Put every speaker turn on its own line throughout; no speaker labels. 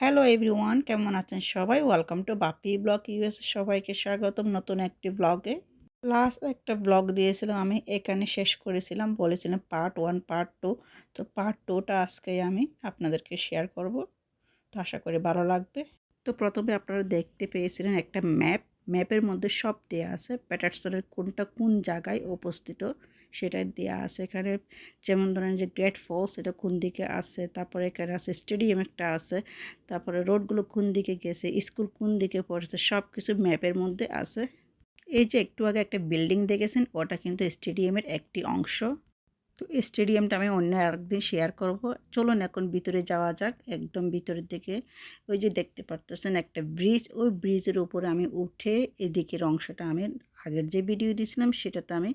Hello everyone কেমন আছেন সবাই? Welcome to Bapi blog US সবাইকে স্বাগতম নতুন একটি ব্লগে লাস্ট একটা ব্লগ দিয়েছিলাম, আমি এখানে শেষ করেছিলাম, বলেছিলাম পার্ট ওয়ান পার্ট টু তো পার্ট টুটা আজকে আমি আপনাদেরকে শেয়ার করব। তো আশা করি ভালো লাগবে। তো প্রথমে আপনারা দেখতে পেয়েছিলেন একটা ম্যাপ ম্যাপের মধ্যে সব দেওয়া আছে প্যাটারসনের কোনটা কোন জায়গায় উপস্থিত সেটা দেওয়া আছে। এখানে যেমন ধরেন যে গ্রেট ফলস এটা কোন দিকে আছে, তারপরে এখানে আছে স্টেডিয়াম একটা আছে, তারপরে রোডগুলো কোন দিকে গেছে স্কুল কোন দিকে পড়েছে সব কিছু ম্যাপের মধ্যে আছে। এই যে একটু আগে একটা বিল্ডিং দেখেছেন, ওটা কিন্তু স্টেডিয়ামের একটি অংশ। তো এই স্টেডিয়ামটা আমি অন্য আরেকদিন শেয়ার করব। চলুন এখন ভিতরে যাওয়া যাক, একদম ভিতরের দিকে। ওই যে দেখতে পারতেছেন একটা ব্রিজ ওই ব্রিজের উপরে আমি উঠে এদিকের অংশটা আমি আগের যে ভিডিও দিয়েছিলাম সেটাতে আমি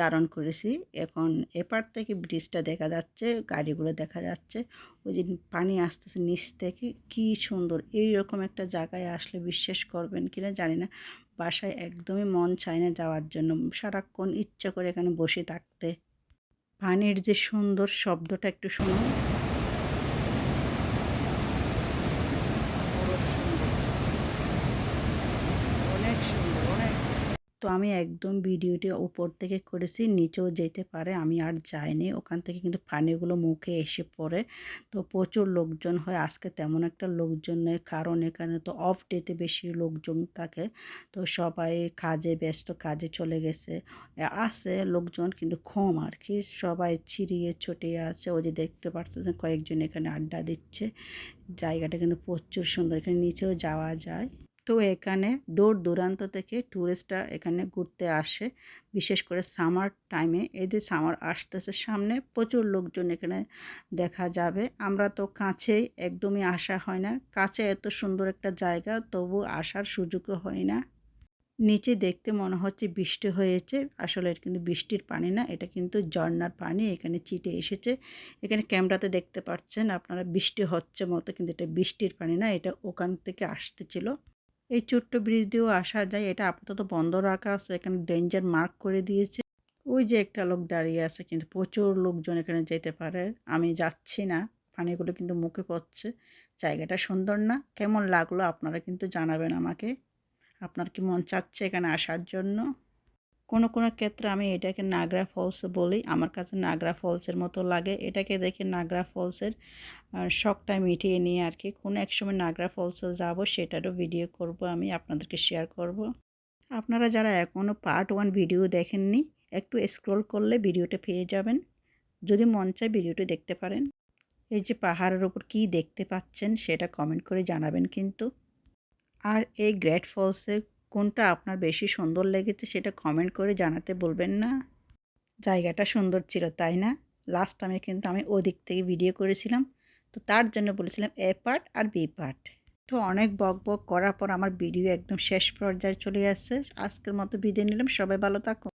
ধারণ করেছি। এখন এপার থেকে ব্রিজটা দেখা যাচ্ছে, গাড়িগুলো দেখা যাচ্ছে। ওই যে পানি আসতেছে নিচ থেকে, কি সুন্দর। এই রকম একটা জায়গায় আসলে বিশ্বাস করবেন কিনা জানি না। বাসায় একদমই মন চায় না যাওয়ার জন্য। সারাক্ষণ ইচ্ছা করে এখানে বসে থাকতে। পানির যে সুন্দর শব্দটা একটু শুনুন তো আমি একদম ভিডিওটি উপর থেকে করেছি, নিচেও যেতে পারে, আমি আর যাইনি। ওখান থেকে কিন্তু পানিগুলো মুখে এসে পড়ে। তো প্রচুর লোকজন হয়, আজকে তেমন একটা লোকজন নেই, কারণ এখানে তো অফ ডেতে বেশি লোকজন থাকে। তো সবাই কাজে ব্যস্ত, কাজে চলে গেছে। আছে লোকজন কিন্তু কম আর কি সবাই ছিড়িয়ে ছটিয়ে আছে। ওই যে দেখতে পাচ্ছেন কয়েকজন এখানে আড্ডা দিচ্ছে। জায়গাটা কিন্তু প্রচুর সুন্দর, এখানে নিচেও যাওয়া যায়। তো এখানে দূর দূরান্ত থেকে ট্যুরিস্টরা এখানে ঘুরতে আসে। বিশেষ করে সামার টাইমে এই যে সামার আসতেছে সামনে, প্রচুর লোকজন এখানে দেখা যাবে। আমরা তো কাছেই, একদমই আসা হয় না। কাছে এত সুন্দর একটা জায়গা, তবু আসার সুযোগও হয় না। নিচে দেখতে মনে হচ্ছে বৃষ্টি হয়েছে। আসলে এটা কিন্তু বৃষ্টির পানি না, এটা কিন্তু ঝর্নার পানি। এখানে চিটে এসেছে। এখানে ক্যামেরাতে দেখতে পাচ্ছেন, আপনারা বৃষ্টি হচ্ছে মতো, কিন্তু এটা বৃষ্টির পানি না, এটা ওখান থেকে আসতেছিল এই ছোট্ট ব্রিজ দিয়েও আসা যায়। এটা আপাতত বন্ধ রাখা আছে। এখানে ডেঞ্জার মার্ক করে দিয়েছে। ওই যে একটা লোক দাঁড়িয়ে আছে, কিন্তু প্রচুর লোকজন এখানে যেতে পারে। আমি যাচ্ছি না। পানিগুলো কিন্তু মুখে পড়ছে। জায়গাটা সুন্দর না। কেমন লাগল আপনারা কিন্তু জানাবেন আমাকে। আপনার কি মন চাচ্ছে এখানে আসার জন্য? কোনো কোনো ক্ষেত্রে আমি এটাকে নাগরা ফলস বলি। আমার কাছে নাগরা ফলসের মতো লাগে। এটাকে দেখে নাগরা ফলসের শখটা মিটিয়ে নিয়ে আর কি। কোনো এক সময় নাগরা ফলসে যাব, সেটারও ভিডিও করব আমি, আপনাদেরকে শেয়ার করব। আপনারা যারা এখনও পার্ট ওয়ান ভিডিও দেখেননি, একটু স্ক্রল করলে ভিডিওটা পেয়ে যাবেন। যদি মন চায় ভিডিওটি দেখতে পারেন। এই যে পাহাড়ের ওপর কী দেখতে পাচ্ছেন, সেটা কমেন্ট করে জানাবেন কিন্তু। আর এই গ্রেট ফলসে কোনটা আপনার বেশি সুন্দর লেগেছে সেটা কমেন্ট করে জানাতে বলবেন না। জায়গাটা সুন্দর ছিল, তাই না? লাস্ট টাইমে কিন্তু আমি ওদিক থেকে ভিডিও করেছিলাম। তো তার জন্য বলেছিলাম এ পার্ট আর বি পার্ট তো অনেক বক বক করার পর আমার ভিডিও একদম শেষ পর্যায়ে চলে আসছে। আজকের মতো ভিডিও নিলাম। সবাই ভালো থাকুন।